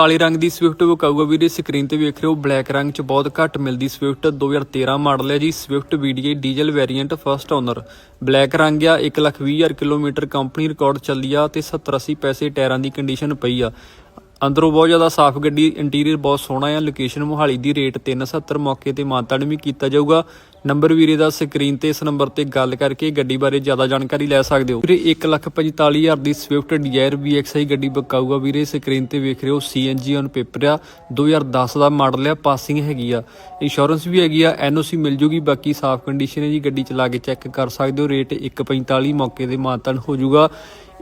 ਕਾਲੇ ਰੰਗ ਦੀ ਸਵਿਫਟ ਵਿਕਾਊਗਾ ਵੀਰੇ। ਸਕਰੀਨ ਤੇ ਵੇਖ ਰਹੇ ਹੋ ਬਲੈਕ ਰੰਗ ਚ ਬਹੁਤ ਘੱਟ ਮਿਲਦੀ ਸਵਿਫਟ 2013 ਮਾਡਲ ਹੈ ਜੀ। Swift VDA diesel variant first owner black ਰੰਗ ਆ 120000 ਕਿਲੋਮੀਟਰ ਕੰਪਨੀ ਰਿਕਾਰਡ ਚੱਲੀ ਆ ਤੇ 70 80 ਪੈਸੇ ਟਾਇਰਾਂ ਦੀ ਕੰਡੀਸ਼ਨ ਪਈ ਆ। ਅੰਦਰੋਂ ਬਹੁਤ ਜ਼ਿਆਦਾ ਸਾਫ਼ ਗੱਡੀ ਇੰਟੀਰੀਅਰ ਬਹੁਤ ਸੋਹਣਾ ਆ। ਲੋਕੇਸ਼ਨ ਮੋਹਾਲੀ ਦੀ ਰੇਟ 370 ਮੌਕੇ ਤੇ ਮਾਨਤਾਨ ਵੀ ਕੀਤਾ ਜਾਊਗਾ। ਨੰਬਰ ਵੀਰੇ ਦਾ ਸਕਰੀਨ ਤੇ ਇਸ ਨੰਬਰ ਤੇ ਗੱਲ ਕਰਕੇ ਗੱਡੀ ਬਾਰੇ ਜ਼ਿਆਦਾ ਜਾਣਕਾਰੀ ਲੈ ਸਕਦੇ ਹੋ। ਵੀਰੇ 145000 ਦੀ ਸਵਿਫਟ ਡਿਜ਼ਾਇਰ VXI ਗੱਡੀ ਬਕਾਊਗਾ ਵੀਰੇ। ਸਕਰੀਨ ਤੇ ਵੇਖ ਰਹੇ ਹੋ CNG ਔਨ ਪੇਪਰ ਆ। 2010 ਦਾ ਮਾਡਲ ਆ, ਪਾਸਿੰਗ ਹੈਗੀ ਆ। ਇੰਸ਼ੋਰੈਂਸ ਵੀ ਹੈਗੀ ਆ NOC ਮਿਲ ਜੂਗੀ। ਬਾਕੀ ਸਾਫ਼ ਕੰਡੀਸ਼ਨ ਹੈ ਜੀ, ਗੱਡੀ ਚਲਾ ਕੇ ਚੈੱਕ ਕਰ ਸਕਦੇ ਹੋ। ਰੇਟ 145 ਮੌਕੇ ਦੇ ਮਾਨਤਾਨ ਹੋ ਜਾਊਗਾ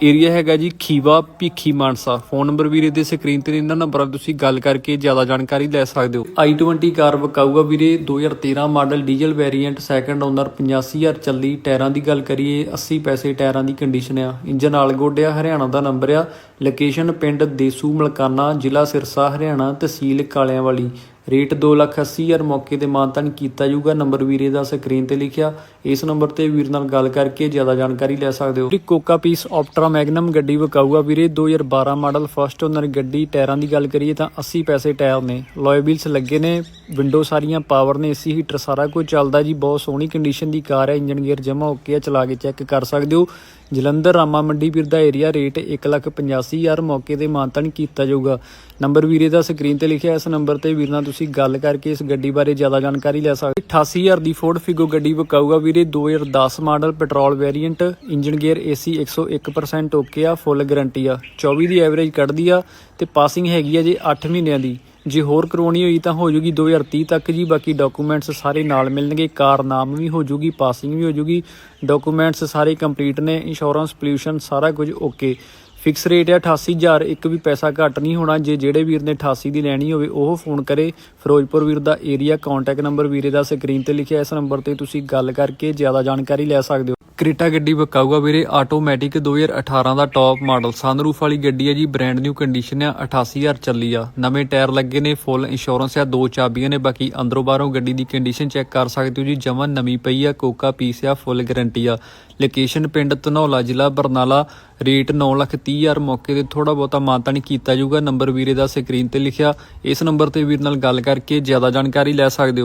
ਏਰੀਆ ਹੈਗਾ ਜੀ, ਖੀਵਾ, ਭੀਖੀ ਮਾਨਸਾ। ਫੋਨ ਨੰਬਰ ਵੀਰੇ ਦੇ ਸਕਰੀਨ ਤੇ ਇਹਨਾਂ ਨੰਬਰਾਂ ਤੁਸੀਂ ਗੱਲ ਕਰਕੇ ਜ਼ਿਆਦਾ ਜਾਣਕਾਰੀ ਲੈ ਸਕਦੇ ਹੋ। I20 ਕਾਰ ਬਕਾਊਗਾ ਵੀਰੇ 2013 model diesel variant second owner 85000 ਚੱਲੀ, ਟਾਇਰਾਂ ਦੀ ਗੱਲ ਕਰੀਏ 80 ਪੈਸੇ ਟਾਇਰਾਂ ਦੀ ਕੰਡੀਸ਼ਨ ਆ। ਇੰਜਨ ਨਾਲ ਗੋਡਿਆ, ਹਰਿਆਣਾ ਦਾ ਨੰਬਰ ਆ। ਲੋਕੇਸ਼ਨ ਪਿੰਡ ਦੇਸੂ ਮਲਕਾਨਾ, ਜ਼ਿਲ੍ਹਾ ਸਿਰਸਾ, ਹਰਿਆਣਾ, ਤਹਿਸੀਲ ਕਾਲਿਆਂਵਾਲੀ। ਰੇਟ ਕਾਲਿਆਂ ਲੱਖ ਰੇਟ 280000 ਮੌਕੇ ਤੇ ਮਾਨਤਾਨ ਕੀਤਾ ਜਾਊਗਾ। ਨੰਬਰ ਵੀਰੇ ਦਾ ਸਕਰੀਨ ਤੇ ਲਿਖਿਆ। ਇਸ ਨੰਬਰ ਤੇ ਵੀਰ ਨਾਲ ਗੱਲ ਕਰਕੇ ਜ਼ਿਆਦਾ ਜਾਣਕਾਰੀ ਲੈ ਸਕਦੇ ਹੋ। ਕੋਕਾ ਪੀਸ ਆਪਟਰਾ ਮੈਗਨਮ ਗੱਡੀ ਵਿਕਾਊਗਾ ਵੀਰੇ। 2012 ਮਾਡਲ ਫਸਟ ਓਨਰ ਗੱਡੀ। ਟਾਇਰਾਂ ਦੀ ਗੱਲ ਕਰੀਏ ਤਾਂ 80 ਪੈਸੇ ਟਾਇਰ ਨੇ। ਲੋਏ ਵੀਲਸ ਲੱਗੇ ਨੇ। ਵਿੰਡੋ ਸਾਰੀਆਂ ਪਾਵਰ ਨੇ। ਏਸੀ ਹੀਟਰ ਸਾਰਾ ਕੁਝ ਚੱਲਦਾ ਜੀ। ਬਹੁਤ ਸੋਹਣੀ ਕੰਡੀਸ਼ਨ ਦੀ ਕਾਰ ਹੈ। ਇੰਜਨ ਗੇਅਰ ਜਮਾ ਓਕੇ ਆ ਚਲਾ ਕੇ ਚੈੱਕ ਕਰ ਸਕਦੇ ਹੋ। ਜਲੰਧਰ ਰਾਮਾ ਮੰਡੀ ਵੀਰ ਦਾ ਏਰੀਆ ਰੇਟ 185000 ਮੌਕੇ ਤੇ ਮਾਨਤਾਨ ਕੀਤਾ ਜਾਊਗਾ। ਨੰਬਰ ਵੀਰੇ ਦਾ ਸਕਰੀਨ ਤੇ ਲਿਖਿਆ। ਇਸ ਨੰਬਰ ਤੇ ਵੀਰ ਨਾਲ ਤੁਸੀਂ ਗੱਲ ਕਰਕੇ ਇਸ ਗੱਡੀ ਬਾਰੇ ਜ਼ਿਆਦਾ ਜਾਣਕਾਰੀ ਲੈ ਸਕਦੇ 88000 ਦੀ ਫੋਰਡ ਫਿਗੋ ਗੱਡੀ ਵਿਕਾਊਗਾ ਵੀਰੇ 2010 model petrol variant engine gear AC 101% okay ਆ ਫੁੱਲ ਗਾਰੰਟੀ ਆ। 24 ਦੀ ਐਵਰੇਜ ਕੱਢਦੀ ਆ ਤੇ ਪਾਸਿੰਗ ਹੈਗੀ ਆ ਜੀ 8 ਮਹੀਨਿਆਂ ਦੀ। ਜੇ ਹੋਰ ਕਰਵਾਉਣੀ ਹੋਈ ਤਾਂ ਹੋ ਜੂਗੀ 2030 ਤੱਕ ਜੀ, ਬਾਕੀ ਡਾਕੂਮੈਂਟਸ ਸਾਰੇ ਨਾਲ ਮਿਲਣਗੇ, ਕਾਰ ਨਾਮ ਵੀ ਹੋ ਜੂਗੀ ਪਾਸਿੰਗ ਵੀ ਹੋ ਜੂਗੀ ਡਾਕੂਮੈਂਟਸ ਸਾਰੇ ਕੰਪਲੀਟ ਨੇ ਇੰਸ਼ੋਰੈਂਸ ਪੋਲਿਊਸ਼ਨ ਸਾਰਾ ਕੁਝ ਓਕੇ ਫਿਕਸ ਰੇਟ ਹੈ 88000 ਇੱਕ ਵੀ ਪੈਸਾ ਘੱਟ ਨਹੀਂ ਹੋਣਾ। ਜੇ ਜਿਹੜੇ ਵੀਰ ਨੇ 88 ਦੀ ਲੈਣੀ ਹੋਵੇ, ਉਹ ਫੋਨ ਕਰੇ। ਫਿਰੋਜ਼ਪੁਰ ਵੀਰ ਦਾ ਏਰੀਆ ਕੰਟੈਕਟ ਨੰਬਰ ਵੀਰੇ ਦਾ ਸਕਰੀਨ ਤੇ ਲਿਖਿਆ, ਇਸ ਨੰਬਰ ਤੇ ਤੁਸੀਂ ਗੱਲ ਕਰਕੇ ਜ਼ਿਆਦਾ ਜਾਣਕਾਰੀ ਲੈ ਸਕਦੇ ਹੋ। ਕ੍ਰੇਟਾ ਗੱਡੀ ਬਕਾਊਗਾ ਵੀਰੇ। ਆਟੋਮੈਟਿਕ 2018 ਦਾ ਟੌਪ ਮਾਡਲ ਸਨਰੂਫ ਵਾਲੀ ਗੱਡੀ ਹੈ ਜੀ ਬ੍ਰਾਂਡ ਨਿਊ ਕੰਡੀਸ਼ਨ ਆ 88000 ਚੱਲੀ ਆ। ਨਵੇਂ ਟਾਇਰ ਲੱਗੇ ਨੇ ਫੁੱਲ ਇੰਸ਼ੋਰੈਂਸ ਆ, ਦੋ ਚਾਬੀਆਂ ਨੇ, ਬਾਕੀ ਅੰਦਰੋਂ ਬਾਹਰੋਂ ਗੱਡੀ ਦੀ ਕੰਡੀਸ਼ਨ ਚੈੱਕ ਕਰ ਸਕਦੇ ਹੋ ਜੀ। ਜਮਨ ਨਵੀਂ ਪਈ ਆ, ਕੋਕਾ ਪੀਸ ਆ ਫੁੱਲ ਗਾਰੰਟੀ ਆ। ਲੋਕੇਸ਼ਨ ਪਿੰਡ ਧਨੌਲਾ, ਜ਼ਿਲ੍ਹਾ ਬਰਨਾਲਾ। ਰੇਟ 930000 ਮੌਕੇ ਤੇ ਥੋੜਾ ਬਹੁਤਾ ਮਾਨਤਾਨੀ ਕੀਤਾ ਜਾਊਗਾ। ਨੰਬਰ ਵੀਰੇ ਦਾ ਸਕਰੀਨ ਤੇ ਲਿਖਿਆ। ਇਸ ਨੰਬਰ ਤੇ ਵੀਰ ਨਾਲ ਗੱਲ ਕਰਕੇ ਜ਼ਿਆਦਾ ਜਾਣਕਾਰੀ ਲੈ ਸਕਦੇ ਹੋ।